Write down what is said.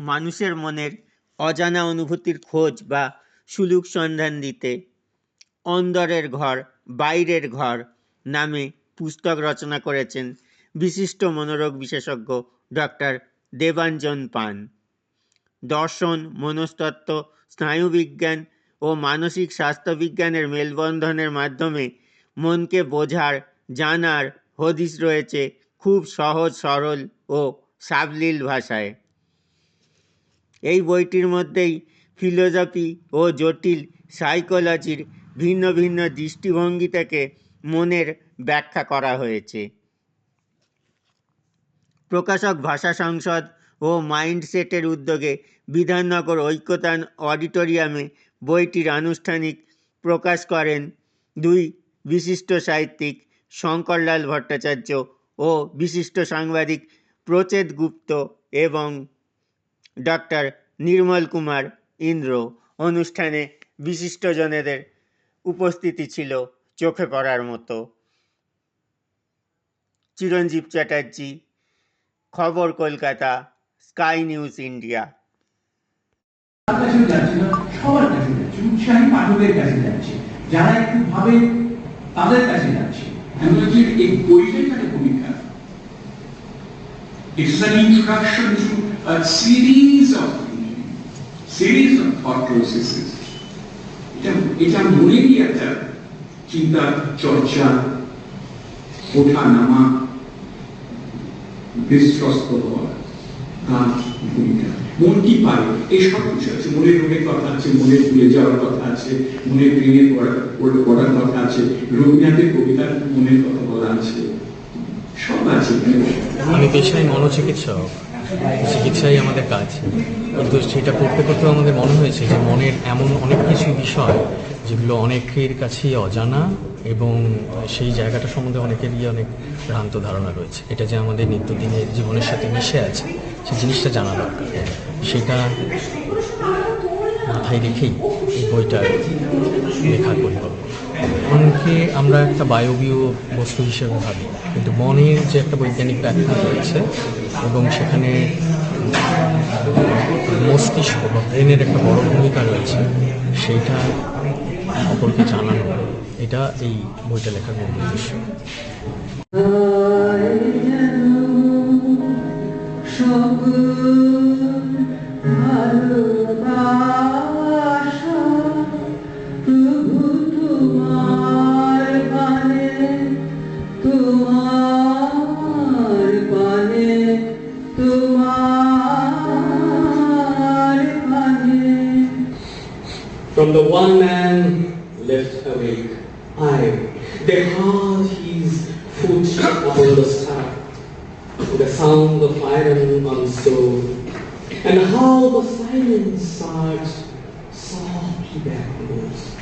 মানুষের মনের অজানা অনুভূতির খোঁজ বা সুলুক সন্ধান দিতে অন্দরের ঘর, বাইরের ঘর নামে পুস্তক রচনা করেছেন বিশিষ্ট মনোরোগ বিশেষজ্ঞ ডক্টর দেবাঞ্জন পান। দর্শন, মনস্তত্ত্ব, স্নায়ুবিজ্ঞান ও মানসিক স্বাস্থ্যবিজ্ঞানের মেলবন্ধনের মাধ্যমে মনকে বোঝার, জানার হদিশ রয়েছে খুব সহজ, সরল ও সাবলীল ভাষায়। এই বইটির মধ্যেই ফিলোজফি ও জটিল সাইকোলজির ভিন্ন ভিন্ন দৃষ্টিভঙ্গি থেকে মনের ব্যাখ্যা করা হয়েছে। প্রকাশক, ভাষা সংসদ ও মাইন্ডসেটের উদ্যোগে বিধাননগর ঐক্যতান অডিটোরিয়ামে বইটির আনুষ্ঠানিক প্রকাশ করেন দুই বিশিষ্ট সাহিত্যিক শঙ্করলাল ভট্টাচার্য ও বিশিষ্ট সাংবাদিক প্রচেত গুপ্ত এবং ডক্টর নির্মল কুমার ইন্দ্র অনুষ্ঠানে বিশিষ্টজনেদের উপস্থিতি ছিল চোখে পড়ার মতো। চিরঞ্জীব চ্যাটার্জি, খবর কলকাতা, স্কাই নিউজ ইন্ডিয়া। যারা একটু ভাবে, তাদের কাছে যাচ্ছে। আমি বলছি এই বইটাই একটা ভূমিকা। An introduction to a series of series of thought processes. এটা এটা মনেরই একটা চিন্তা, চর্চা, ওঠা, নামা, বিশ্বস্ত হওয়া, তার ভূমিকা। মন কি পারে? এই সব কিছু আছে। মনের রোগের কথা আছে, মনের ভুলে যাওয়ার কথা আছে পড়া, পড়ে, পড়ার কথা আছে, রবীন্দ্রনাথের কবিতার মনের কথা বলা আছে। সব আছে। আমি পেশায় মনোচিকিৎসক। চিকিৎসাই আমাদের কাজ। কিন্তু সেটা করতে করতে আমাদের মনে হয়েছে যে মনের এমন অনেক কিছু বিষয় যেগুলো অনেকের কাছেই অজানা এবং সেই জায়গাটা সম্বন্ধে অনেকেরই অনেক ভ্রান্ত ধারণা রয়েছে। এটা যে আমাদের নিত্যদিনের জীবনের সাথে মিশে আছে সেই জিনিসটা জানা দরকার। সেটা মাথায় রেখেই বইটা লেখার পরিকল্পনা। মনকে আমরা একটা বায়বীয় বস্তু হিসেবে ভাবি, কিন্তু মনের যে একটা বৈজ্ঞানিক ব্যাখ্যা রয়েছে এবং সেখানে মস্তিষ্ক বা ব্রেনের একটা বড় ভূমিকা রয়েছে, সেইটা অপরকে জানানো, এটা এই বইটা লেখার মূল উদ্দেশ্য। তোমার পানে তোমার পানে From the one man left awake, I, they heard his foot upon the stair, the sound of iron on stone, and how the silence surged softly backwards.